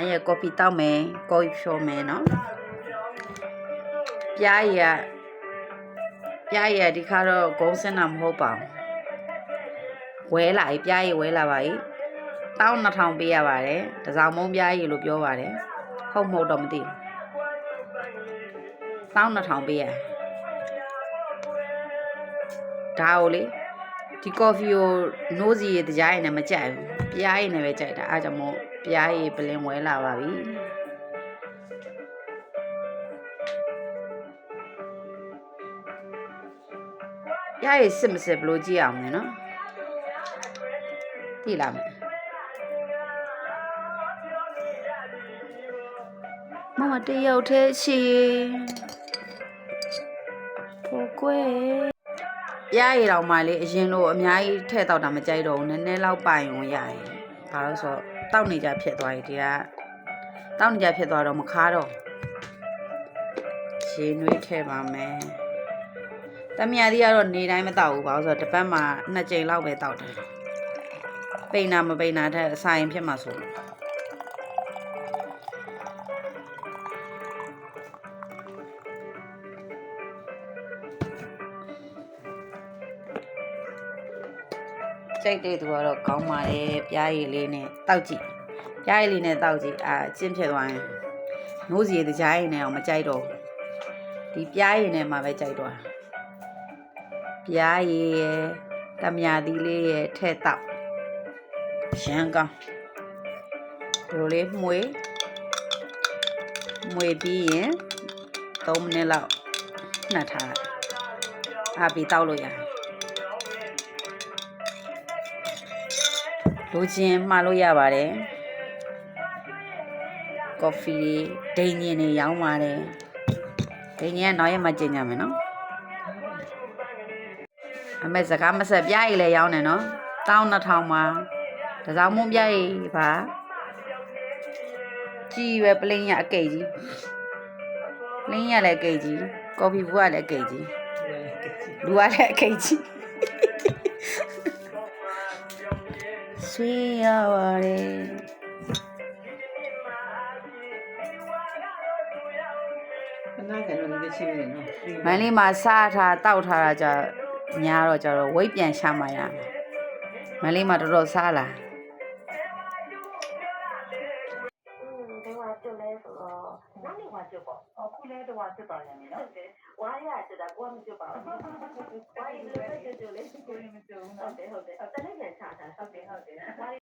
အားရကော်ဖီတောက်မယ်ကော်ဖီဖြောမယ်နော်ပြားရည်ကပြားရည်ကဒီခါတော့ဂုံးစင်းတာမဟုတ်ပါဘူးဝဲလာပြီပြားရည်ဝဲလာပါပြီတောင်း2000ပေးရပါတယ်တစောင်းမုံပြားရည်လို့ပြောပါတယ်ဟုတ်မဟုတ်တော့မသိဘူးတောင်း2000ပေးရဒါကိုလေ ဒီကော်ဖီကိုနိုးစီရတရားရည်နဲ့မကြိုက်ဘူးပြားရည်နဲ့ပဲကြိုက်တာအားကြောင့်မို့ပြားရည်ပလင်ဝဲလာပါပြီပြားရည်စစ်မစစ်ဘလို့ကြည့်အောင်လဲနော်ကြည့်လာမယ်မမတယောက်တည်းချီဖို့ကွယ် ရရည်တော်မှလေအရင်လိုအများကြီးထည့်တော့တာမကြိုက်တော့ဘူးနည်းနည်းလောက်ပိုင်ဝင်ရရင်ဘာလို့ဆိုတော့တောက်နေကြဖြစ်သွားပြီဒီကတောက်နေကြဖြစ်သွားတော့မခါတော့ရှင်းနွေးထည့်ပါမယ်တမယာဒီကတော့နေတိုင်းမတောက်ဘူးဘာလို့ဆိုတော့တစ်ပတ်မှာနှစ်ကြိမ်လောက်ပဲတောက်တယ်ပိန်နာမပိန်နာတဲ့အစာရင်ဖြစ်မှာဆိုလို့ စိတ်တဲ့သူကတော့ကောင်းပါတယ်ပြားရည်လေးနဲ့တောက်ကြည့်ပြားရည်လေးနဲ့တောက်ကြည့်အာကျင့်ဖြစ်သွားရင်နိုးစီရတဲ့ကြားရည်နဲ့အောင်မကြိုက်တော့ဘူးဒီပြားရည်နဲ့မှပဲကြိုက်တော့တာပြားရည်ရယ်တမယာသီးလေးရယ်ထဲ့တောက်ရမ်းကောင်းဒီလိုလေးမှွေမှွေပြီးရင်3မိနစ်လောက်နှက်ထားလိုက်အားပြီးတောက်လို့ရတယ် လိုချင်မှားလို့ရပါတယ်ကော်ဖီဒိန်ညင်တွေရောင်းပါတယ်ဒိန်ညင်ကနောက်ရက်မှကျင်ကြမယ်နော်အမေစကားမဆက်ပြားရည်လည်းရောင်းတယ်နော်12000မှာတစောင်းမွန်းပြားရည်ပါကြည်ပဲပလင်းရအကိတ်ကြီးပလင်းရလည်းအကိတ်ကြီးကော်ဖီဘူးကလည်းအကိတ်ကြီးလူကလည်းအကိတ်ကြီး ဆွေးရပါတယ်ခဏကတော့ဒီချင်းနေနော်မန်လေးမှာစားထားတောက်ထားတာကြညာတော့ကြတော့ဝိတ်ပြန်ရှာမှရမယ်မန်လေးမှာတော်တော်စားလာဒီမှာကျွတ်လဲဆိုတော့နောက်နေ့မှာကျွတ်ပေါ့အခုလဲတော့စစ်ပါရမယ်နော်ဟုတ်တယ်ဝါရကျွတ်တာကိုကမကျွတ်ပါဘူးဝါရလည်းကျွတ်ကျွတ်လေးကိုရင်မကြုံဟုတ်တယ်ဟုတ်တယ်တနေ့ပြန်ချတာဟုတ်တယ် 好的，好的